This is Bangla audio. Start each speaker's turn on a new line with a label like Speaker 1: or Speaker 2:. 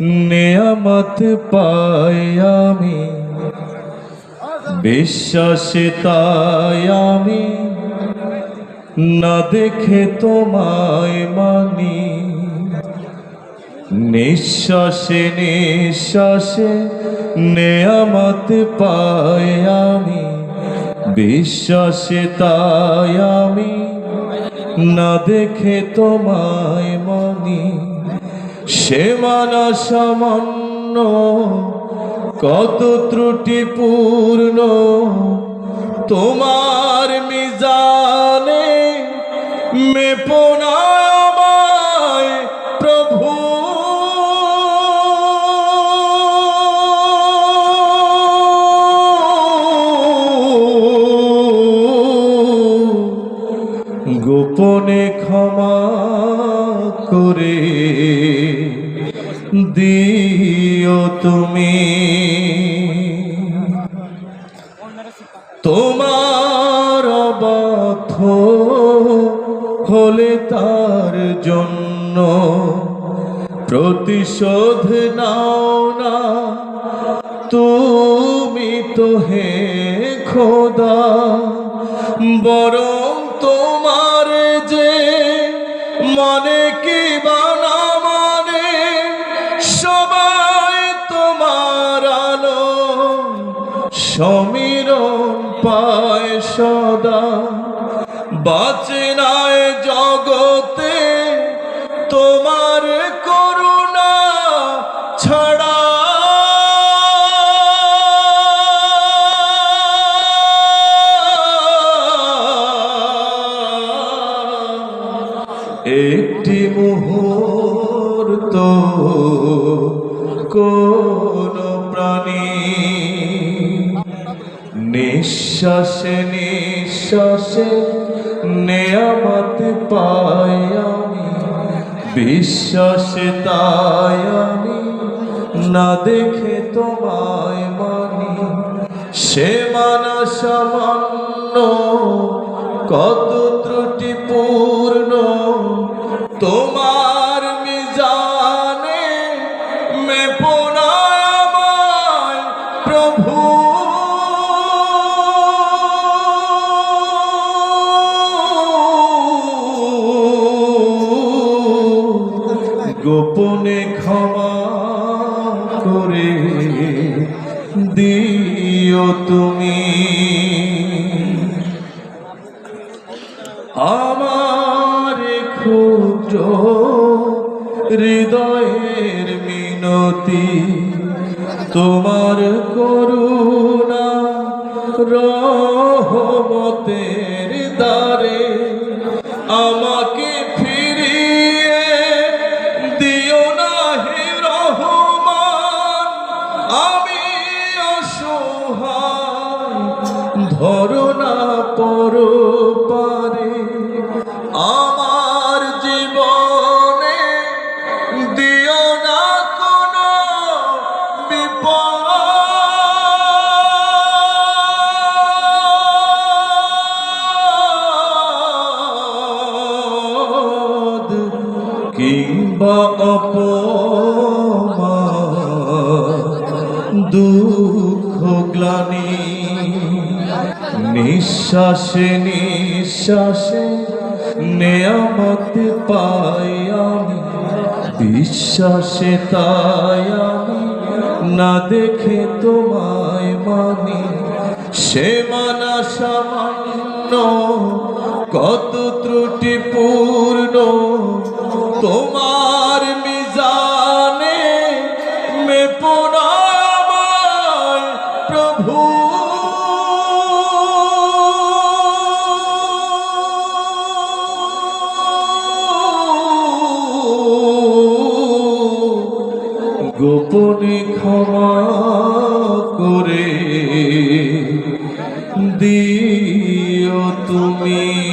Speaker 1: নেয়ামত পাই আমি। বিশ্বাসে তাই আমি। না দেখে তোমায় মানি। নিঃশ্বাসে নিঃশ্বাসে নেয়ামত পাই আমি। বিশ্বাসে তাই আমি। না দেখে তোমায় মানি। সে মানা সামান্য কত ত্রুটিপূর্ণ তোমার মিজানে প্রভু। গোপনে ক্ষমা করে তুমি। তোমার অবাধ্য হলে তার জন্য প্রতিশোধ নাও না। তুমি তো হে খোদা, বরং তোমার যে সমীরণ পায় সদা। বাঁচে নাই জগতে তোমার করুণা ছাড়া। একটি মুহূর্ত কোন প্রাণী নিঃশ্বাসে নিঃশ্বাসে নেয়ামত পাই আমি। বিশ্বাসে তাই আমি না দেখে তোমায় মানি। সে মানা সামান্য কত ত্রুটিপূর্ণ। তোমার মিজানে মেপনায় আমায় প্রভু গোপনে ক্ষমা করে দিও তুমি। আমার ক্ষুদ্র হৃদয়ের মিনতি তোমার করুণা রহমতের আমি অসহায় ধরো না পর পারে। আমার জীবনে দিও না কোনো বিপদ কিংবা অপমান দুঃখ গ্লানি। নিঃশ্বাসে নিঃশ্বাসে নেয়ামত পাই আমি। বিশ্বাসে তাই আমি না দেখে তোমায় মানি। সে মানা সামান্য, কত ত্রুটিপূর্ণ তোমার গোপনে ক্ষমা করে দিও তুমি।